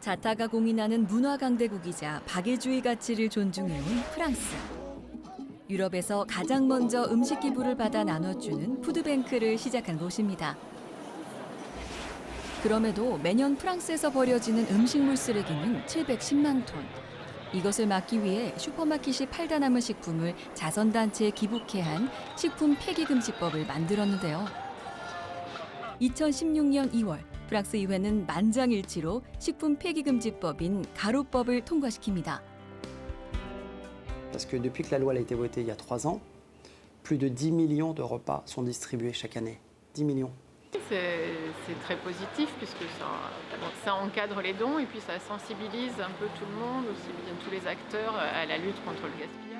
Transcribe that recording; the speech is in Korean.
자타가 공인하는 문화 강대국이자 박애주의 가치를 존중해온 프랑스. 유럽에서 가장 먼저 음식 기부를 받아 나눠주는 푸드뱅크를 시작한 곳입니다. 그럼에도 매년 프랑스에서 버려지는 음식물 쓰레기는 710만 톤. 이것을 막기 위해 슈퍼마켓이 팔다 남은 식품을 자선단체에 기부케 한 식품 폐기금지법을 만들었는데요. 2016년 2월 프랑스 의회는 만장일치로 식품 폐기금지법인 가로법을 통과시킵니다. Parce que depuis que la loi elle a été votée il y a trois ans, plus de 10 millions de repas sont distribués chaque année. 10 millions. C'est c'est très positif puisque ça, bon, ça encadre les dons et puis ça sensibilise un peu tout le monde, aussi bien tous les acteurs à la lutte contre le gaspillage.